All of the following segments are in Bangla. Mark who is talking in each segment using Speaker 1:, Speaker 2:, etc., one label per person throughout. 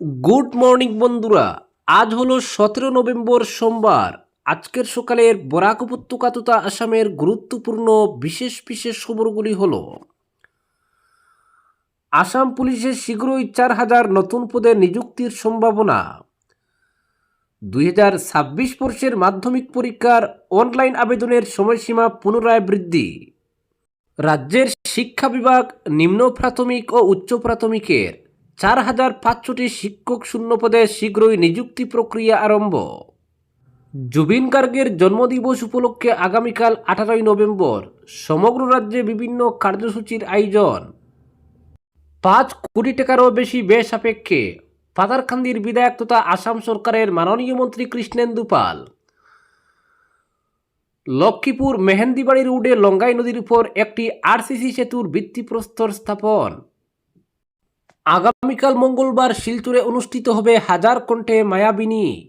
Speaker 1: গুড মর্নিং বন্ধুরা, আজ হলো সতেরো নভেম্বর সোমবার। আজকের সকালের বরাক উপত্যকা তথা আসামের গুরুত্বপূর্ণ বিশেষ বিশেষ খবরগুলি হল, আসাম পুলিশের শীঘ্রই চার হাজার নতুন পদে নিযুক্তির সম্ভাবনা। দুই হাজার ছাব্বিশ বর্ষের মাধ্যমিক পরীক্ষার অনলাইন আবেদনের সময়সীমা পুনরায় বৃদ্ধি। রাজ্যের শিক্ষা বিভাগ নিম্ন প্রাথমিক ও উচ্চ প্রাথমিকের চার হাজার পাঁচশোটি শিক্ষক শূন্য পদে শীঘ্রই নিযুক্তি প্রক্রিয়া আরম্ভ। জুবিন গার্গের জন্মদিবস উপলক্ষে আগামীকাল আঠারোই নভেম্বর, সমগ্র রাজ্যে বিভিন্ন কার্যসূচির আয়োজন। পাঁচ কোটি টাকারও বেশি বেসাপেক্ষে পাতারকান্দির বিধায়ক তথা আসাম সরকারের মাননীয় মন্ত্রী কৃষ্ণেন্দু পাল। লক্ষ্মীপুর মেহেন্দিবাড়ি রোডে লঙ্গাই নদীর উপর একটি আরসিসি সেতুর ভিত্তিপ্রস্তর স্থাপন। আগামীকাল মঙ্গলবার শিলচুরে অনুষ্ঠিত হবে হাজার কণ্ঠে মায়াবিনী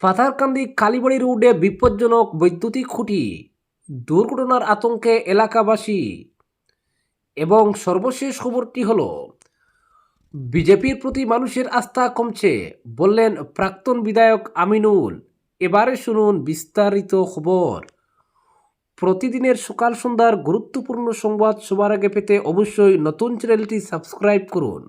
Speaker 1: পাথারকান্দি কালীবাড়ি রোডে বিপজ্জনক বৈদ্যুতিক খুঁটি, দুর্ঘটনার আতঙ্কে এলাকাবাসী। এবং সর্বশেষ খবরটি হল, বিজেপির প্রতি মানুষের আস্থা কমছে, বললেন প্রাক্তন বিধায়ক আমিনুল। এবারে শুনুন বিস্তারিত খবর। প্রতিদিনের সকাল সন্ধ্যার গুরুত্বপূর্ণ সংবাদ সবার আগে পেতে অবশ্যই নতুন চ্যানেলটি সাবস্ক্রাইব করুন।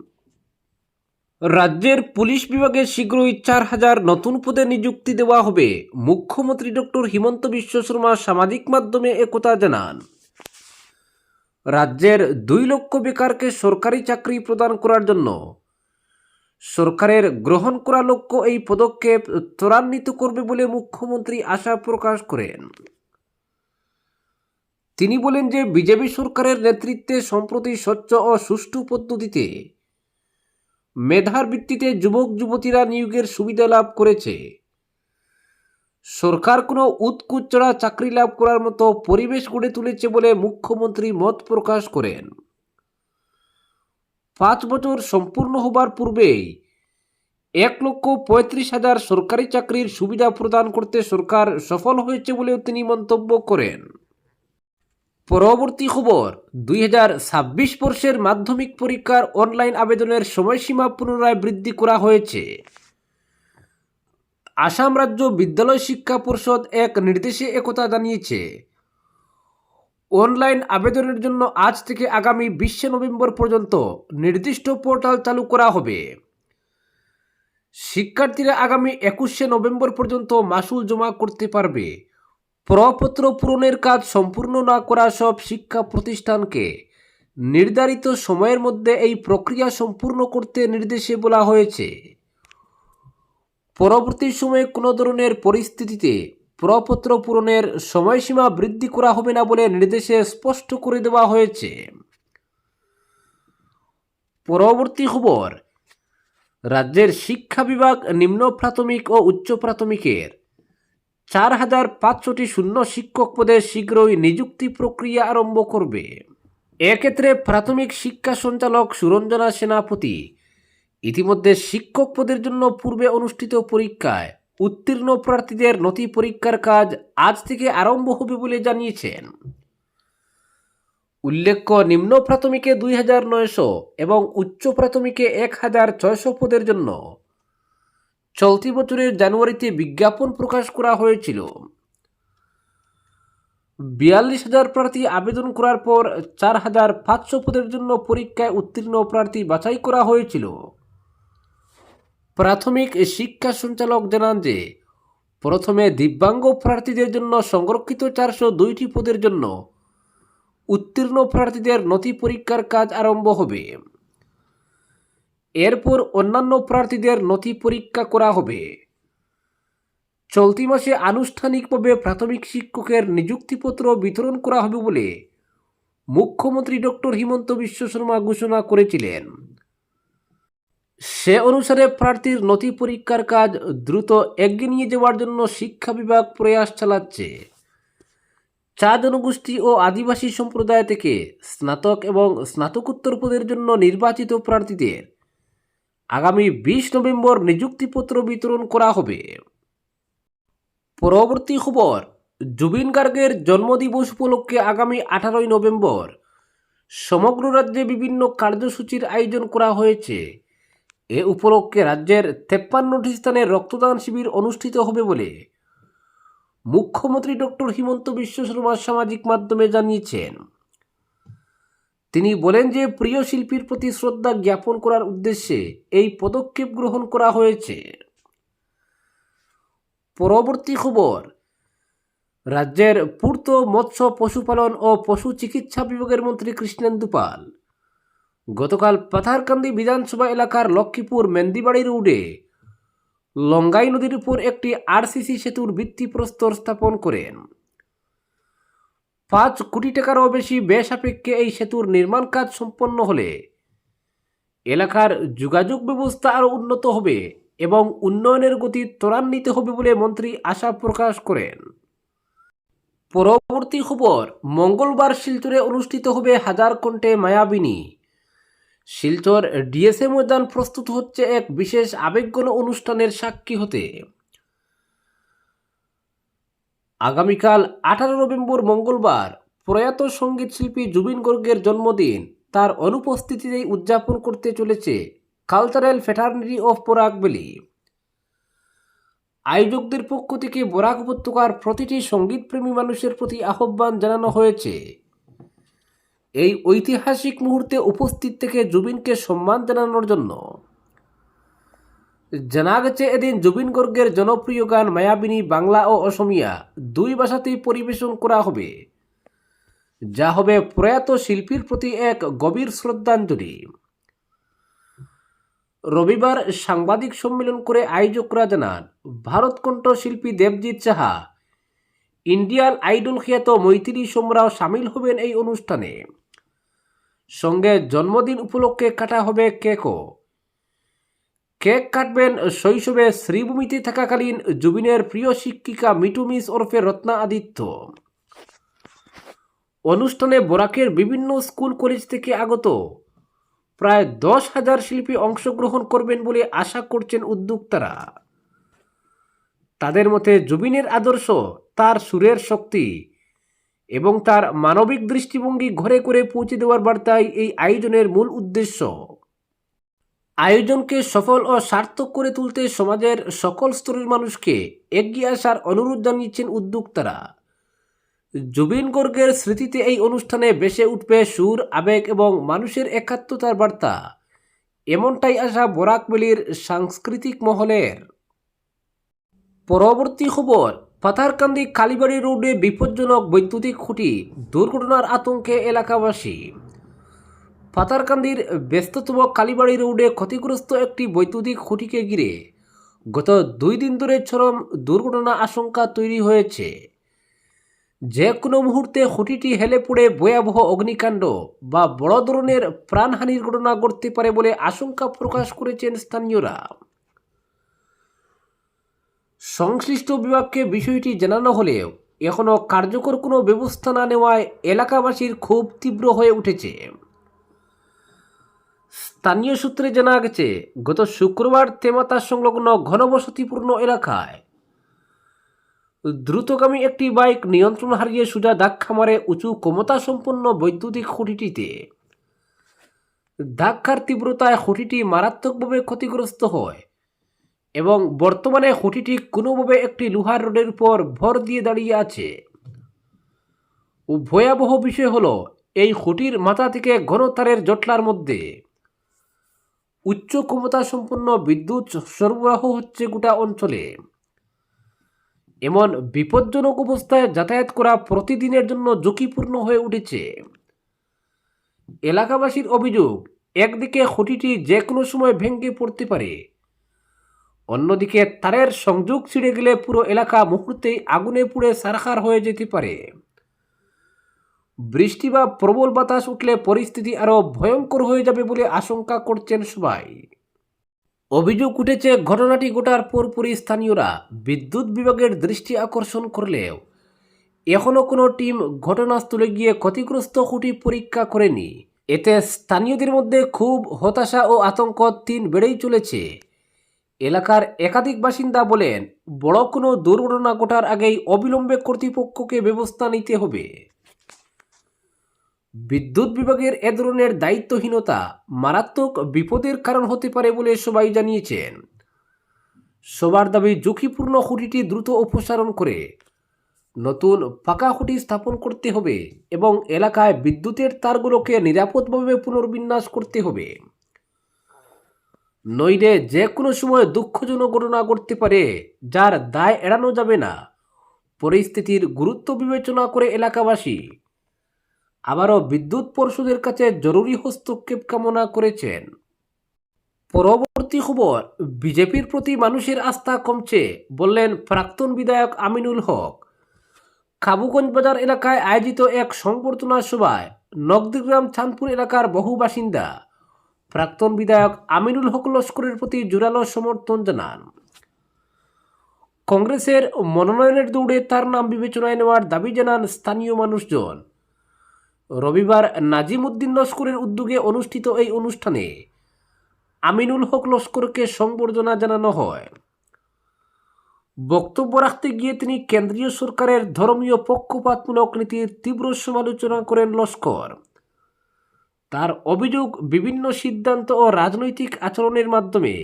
Speaker 1: রাজ্যের পুলিশ বিভাগে শীঘ্রই চার হাজার নতুন পদে নিযুক্তি দেওয়া হবে, মুখ্যমন্ত্রী ডক্টর হিমন্ত বিশ্ব শর্মা সামাজিক মাধ্যমে একথা জানান। রাজ্যের দুই লক্ষ বেকারকে সরকারি চাকরি প্রদান করার জন্য সরকারের গ্রহণ করা লক্ষ্য এই পদক্ষেপ ত্বরান্বিত করবে বলে মুখ্যমন্ত্রী আশা প্রকাশ করেন। তিনি বলেন যে বিজেপি সরকারের নেতৃত্বে সম্প্রতি স্বচ্ছ ও সুষ্ঠু পদ্ধতিতে মেধার ভিত্তিতে যুবক, যুবতীরা নিয়োগের সুবিধা লাভ করেছে। সরকার কোনো উৎকুচ্চড়া চাকরি লাভ করার মতো পরিবেশ গড়ে তুলেছে বলে মুখ্যমন্ত্রী মত প্রকাশ করেন। পাঁচ বছর সম্পূর্ণ হবার পূর্বেই এক লক্ষ পঁয়ত্রিশ হাজার সরকারি চাকরির সুবিধা প্রদান করতে সরকার সফল হয়েছে বলেও তিনি মন্তব্য করেন। পরবর্তী খবর, দুই হাজার ছাব্বিশ বর্ষের মাধ্যমিক পরীক্ষার অনলাইন আবেদনের সময়সীমা পুনরায় বৃদ্ধি করা হয়েছে। আসাম রাজ্য বিদ্যালয় শিক্ষা পর্ষদ এক নির্দেশে একথা জানিয়েছে। অনলাইন আবেদনের জন্য আজ থেকে আগামী বিশে নভেম্বর পর্যন্ত নির্দিষ্ট পোর্টাল চালু করা হবে। শিক্ষার্থীরা আগামী একুশে নভেম্বর পর্যন্ত মাসুল জমা করতে পারবে। প্রপত্র পূরণের কাজ সম্পূর্ণ না করা সব শিক্ষা প্রতিষ্ঠানকে নির্ধারিত সময়ের মধ্যে এই প্রক্রিয়া সম্পূর্ণ করতে নির্দেশে বলা হয়েছে। পরবর্তী সময়ে কোনো ধরনের পরিস্থিতিতে প্রপত্র পূরণের সময়সীমা বৃদ্ধি করা হবে না বলে নির্দেশে স্পষ্ট করে দেওয়া হয়েছে। পরবর্তী খবর, রাজ্যের শিক্ষা বিভাগ নিম্ন প্রাথমিক ও উচ্চ প্রাথমিকের চার হাজার পাঁচশোটি শূন্য শিক্ষক পদে শীঘ্রই নিযুক্তি প্রক্রিয়া আরম্ভ করবে। এক্ষেত্রে প্রাথমিক শিক্ষা সঞ্চালক সুরঞ্জনা সেনাপতি ইতিমধ্যে শিক্ষক পদের জন্য পূর্বে অনুষ্ঠিত পরীক্ষায় উত্তীর্ণ প্রার্থীদের নথি পরীক্ষার কাজ আজ থেকে আরম্ভ হবে বলে জানিয়েছেন। উল্লেখ্য, নিম্ন প্রাথমিকে দুই হাজার নয়শো এবং উচ্চ প্রাথমিকে এক হাজার ছয়শো পদের জন্য চলতি বছরের জানুয়ারিতে বিজ্ঞাপন প্রকাশ করা হয়েছিল। বিয়াল্লিশ হাজার প্রার্থী আবেদন করার পর চার হাজার পাঁচশো পদের জন্য পরীক্ষায় উত্তীর্ণ প্রার্থী বাছাই করা হয়েছিল। প্রাথমিক শিক্ষা সঞ্চালক জানান যে, প্রথমে দিব্যাঙ্গ প্রার্থীদের জন্য সংরক্ষিত চারশো দুইটি পদের জন্য উত্তীর্ণ প্রার্থীদের নথি পরীক্ষার কাজ আরম্ভ হবে। এরপর অন্যান্য প্রার্থীদের নথি পরীক্ষা করা হবে। চলতি মাসে আনুষ্ঠানিকভাবে প্রাথমিক শিক্ষকের নিযুক্তিপত্র বিতরণ করা হবে বলে মুখ্যমন্ত্রী ডক্টর হিমন্ত বিশ্ব শর্মা ঘোষণা করেছিলেন। সে অনুসারে প্রার্থীর নথি পরীক্ষার কাজ দ্রুত এগিয়ে নিয়ে যাওয়ার জন্য শিক্ষা বিভাগ প্রয়াস চালাচ্ছে। চা জনগোষ্ঠী ও আদিবাসী সম্প্রদায় থেকে স্নাতক এবং স্নাতকোত্তর পদের জন্য নির্বাচিত প্রার্থীদের আগামী বিশ নভেম্বর নিযুক্তিপত্র বিতরণ করা হবে। পরবর্তী খবর, জুবিন গার্গের জন্মদিবস উপলক্ষে আগামী আঠারোই নভেম্বর সমগ্র রাজ্যে বিভিন্ন কার্যসূচির আয়োজন করা হয়েছে। এ উপলক্ষে রাজ্যের তেপ্পান্নটি স্থানে রক্তদান শিবির অনুষ্ঠিত হবে বলে মুখ্যমন্ত্রী ডক্টর হিমন্ত বিশ্ব শর্মা সামাজিক মাধ্যমে জানিয়েছেন। তিনি বলেন যে প্রিয় শিল্পীর প্রতি শ্রদ্ধা জ্ঞাপন করার উদ্দেশ্যে এই পদক্ষেপ গ্রহণ করা হয়েছে। পরবর্তী খবর, রাজ্যের পূর্ত মৎস্য, পশুপালন ও পশু চিকিৎসা বিভাগের মন্ত্রী কৃষ্ণেন্দু পাল, গতকাল পাথারকান্দি বিধানসভা এলাকার লক্ষ্মীপুর মেন্দিবাড়ি রোডে লঙ্গাই নদীর উপর একটি আরসিসি সেতুর ভিত্তিপ্রস্তর স্থাপন করেন। পাঁচ কোটি টাকারও বেশি বেসাপেক্ষে এই সেতুর নির্মাণ কাজ সম্পন্ন হলে। এলাকার যোগাযোগ ব্যবস্থা আরও উন্নত হবে এবং উন্নয়নের গতি ত্বরান্বিত হবে বলে মন্ত্রী আশা প্রকাশ করেন। পরবর্তী খবর, মঙ্গলবার শিলচরে অনুষ্ঠিত হবে হাজার কণ্ঠে মায়াবিনী। শিলচর ডিএসএ ময়দান প্রস্তুত হচ্ছে এক বিশেষ আবেগগণ অনুষ্ঠানের সাক্ষী হতে। আগামীকাল আঠারো নভেম্বর মঙ্গলবার প্রয়াত সংগীত শিল্পী জুবিন গর্গের জন্মদিন। তার অনুপস্থিতিতেই উদযাপন করতে চলেছে cultural fraternity of Barak valley আয়োজকদের পক্ষ থেকে বরাক উপত্যকার প্রতিটি সঙ্গীতপ্রেমী মানুষের প্রতি আহ্বান জানানো হয়েছে। এই ঐতিহাসিক মুহূর্তে উপস্থিত থেকে জুবিনকে সম্মান জানানোর জন্য। জানা গেছে এদিন জুবিন গর্গের জনপ্রিয় গান মায়াবিনী বাংলা ও অসমিয়া। দুই ভাষাতেই পরিবেশন করা হবে। যা হবে প্রয়াত শিল্পীর প্রতি এক গভীর শ্রদ্ধাঞ্জলি। রবিবার সাংবাদিক সম্মেলন করে আয়োজকরা জানান ভারতকণ্ঠ শিল্পী দেবজিৎ সাহা, ইন্ডিয়ান আইডল খ্যাত মৈত্রী সোমরাও সামিল হবেন এই অনুষ্ঠানে। সঙ্গে জন্মদিন উপলক্ষে কাটা হবে কেকও। কেক কাটবেন শৈশবে শ্রীভূমিতে থাকাকালীন জুবিনের প্রিয় শিক্ষিকা মিটু মিস ওরফে রত্না আদিত্য। অনুষ্ঠানে বরাকের বিভিন্ন স্কুল কলেজ থেকে আগত। প্রায় দশ হাজার শিল্পী অংশগ্রহণ করবেন বলে আশা করছেন উদ্যোক্তারা। তাদের মতে জুবিনের আদর্শ, তার সুরের শক্তি এবং তার মানবিক দৃষ্টিভঙ্গি ঘরে করে পৌঁছে দেওয়ার বার্তাই এই আয়োজনের মূল উদ্দেশ্য। আয়োজনকে সফল ও সার্থক করে তুলতে সমাজের সকল স্তরের মানুষকে এগিয়ে আসার অনুরোধ জানিয়েছেন উদ্যোক্তারা। জুবিন গর্গের স্মৃতিতে এই অনুষ্ঠানে বেসে উঠবে সুর, আবেগ এবং মানুষের একাত্মতার বার্তা। এমনটাই আশা বরাকবেলির সাংস্কৃতিক মহলের। পরবর্তী খবর, পাথারকান্দি কালীবাড়ি রোডে বিপজ্জনক বৈদ্যুতিক খুঁটি, দুর্ঘটনার আতঙ্কে এলাকাবাসী। পাতারকান্দির ব্যস্ততম কালীবাড়ি রোডে ক্ষতিগ্রস্ত একটি বৈদ্যুতিক খুঁটিকে ঘিরে গত দুই দিন ধরে চরম দুর্ঘটনা আশঙ্কা তৈরি হয়েছে। যে কোনো মুহূর্তে খুঁটিটি হেলে পড়ে ভয়াবহ অগ্নিকাণ্ড বা বড় ধরনের প্রাণহানির ঘটনা ঘটতে পারে বলে আশঙ্কা প্রকাশ করেছেন স্থানীয়রা। সংশ্লিষ্ট বিভাগকে বিষয়টি জানানো হলেও এখনও কার্যকর কোনো ব্যবস্থা না নেওয়ায় এলাকাবাসীর ক্ষোভ তীব্র হয়ে উঠেছে। স্থানীয় সূত্রে জানা গেছে, গত শুক্রবার তেমাতা সংলগ্ন ঘনবসতিপূর্ণ এলাকায় দ্রুতগামী একটি বাইক নিয়ন্ত্রণ হারিয়ে সোজা ধাক্কা মারে উঁচু ক্ষমতা সম্পন্ন বৈদ্যুতিক খুঁটিটিতে। ধাক্কার তীব্রতায় খুঁটিটি মারাত্মকভাবে ক্ষতিগ্রস্ত হয় এবং বর্তমানে খুঁটিটি কোনোভাবে একটি লোহার রোডের উপর ভর দিয়ে দাঁড়িয়ে আছে। ভয়াবহ বিষয় হলো, এই খুঁটির মাথা থেকে ঘনতারের জটলার মধ্যে উচ্চ ক্ষমতা সম্পন্ন বিদ্যুৎ সরবরাহ হচ্ছে গোটা অঞ্চলে। এমন বিপজ্জনক অবস্থায় যাতায়াত করা প্রতিদিনের জন্য ঝুঁকিপূর্ণ হয়ে উঠেছে। এলাকাবাসীর অভিযোগ, একদিকে খুঁটিটি যে কোনো সময় ভেঙে পড়তে পারে। অন্যদিকে তারের সংযোগ ছিঁড়ে গেলে পুরো এলাকা মুহূর্তেই আগুনে পুড়ে সারখার হয়ে যেতে পারে। বৃষ্টি বা প্রবল বাতাস উঠলে পরিস্থিতি আরও ভয়ঙ্কর হয়ে যাবে বলে আশঙ্কা করছেন সবাই। অভিযোগ উঠেছে, ঘটনাটি গোটার পরপরই স্থানীয়রা বিদ্যুৎ বিভাগের দৃষ্টি আকর্ষণ করলেও এখনও কোনো টিম ঘটনাস্থলে গিয়ে ক্ষতিগ্রস্ত খুঁটি পরীক্ষা করেনি। এতে স্থানীয়দের মধ্যে খুব হতাশা ও আতঙ্ক তিন বেড়েই চলেছে। এলাকার একাধিক বাসিন্দা বলেন, বড় কোনো দুর্ঘটনা ঘটার আগেই অবিলম্বে কর্তৃপক্ষকে ব্যবস্থা নিতে হবে। বিদ্যুৎ বিভাগের এ ধরনের দায়িত্বহীনতা মারাত্মক বিপদের কারণ হতে পারে বলে সবাই জানিয়েছেন। সবার দাবি ঝুঁকিপূর্ণ খুঁটিটি দ্রুত অপসারণ করে নতুন পাকা খুঁটি স্থাপন করতে হবে এবং এলাকায় বিদ্যুতের তারগুলোকে নিরাপদভাবে পুনর্বিন্যাস করতে হবে। নইলে যে কোনো সময় দুঃখজনক ঘটনা ঘটতে পারে, যার দায় এড়ানো যাবে না। পরিস্থিতির গুরুত্ব বিবেচনা করে এলাকাবাসী আবারও বিদ্যুৎ পর্ষদের কাছে জরুরি হস্তক্ষেপ কামনা করেছেন। পরবর্তী খবর, বিজেপির প্রতি মানুষের আস্থা কমছে, বললেন প্রাক্তন বিধায়ক আমিনুল হক। খাবুগঞ্জ বাজার এলাকায় আয়োজিত এক সংবর্ধনা সভায় নগদিগ্রাম চাঁদপুর এলাকার বহু বাসিন্দা, প্রাক্তন বিধায়ক আমিনুল হক লস্করের প্রতি জোরালো সমর্থন জানান। কংগ্রেসের মনোনয়নের দৌড়ে তার নাম বিবেচনায় নেওয়ার দাবি জানান স্থানীয় মানুষজন। রবিবার নাজিম উদ্দিন লস্করের উদ্যোগে অনুষ্ঠিত এই অনুষ্ঠানে আমিনুল হক লস্করকে সংবর্ধনা জানানো হয়। বক্তব্য রাখতে গিয়ে তিনি কেন্দ্রীয় সরকারের ধর্মীয় পক্ষপাতমূলক নীতির তীব্র সমালোচনা করেন লস্কর। তার অভিযোগ বিভিন্ন সিদ্ধান্ত ও রাজনৈতিক আচরণের মাধ্যমে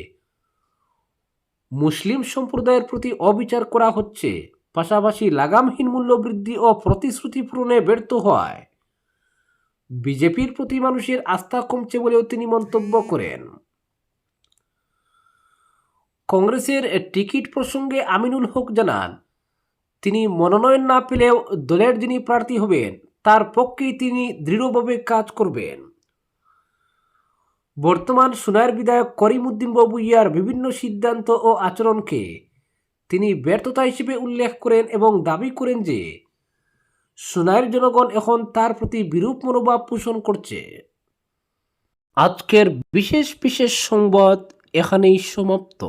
Speaker 1: মুসলিম সম্প্রদায়ের প্রতি অবিচার করা হচ্ছে। পাশাপাশি লাগামহীন মূল্যবৃদ্ধি ও প্রতিশ্রুতি পূরণে ব্যর্থ হয়। বিজেপির প্রতি মানুষের আস্থা কমছে বলেও তিনি মন্তব্য করেন। কংগ্রেসের টিকিট প্রসঙ্গে আমিনুল হক জানান, তিনি মনোনয়ন না পেলেও দলের যিনি প্রার্থী হবেন, তার পক্ষেই তিনি দৃঢ়ভাবে কাজ করবেন। বর্তমান সোনার বিধায়ক করিমউদ্দিন বাবু ইয়ার বিভিন্ন সিদ্ধান্ত ও আচরণকে তিনি ব্যর্থতা হিসেবে উল্লেখ করেন এবং দাবি করেন যে সোনাইয়ের জনগণ এখন তার প্রতি বিরূপ মনোভাব পোষণ করছে। আজকের বিশেষ বিশেষ সংবাদ এখানেই সমাপ্ত।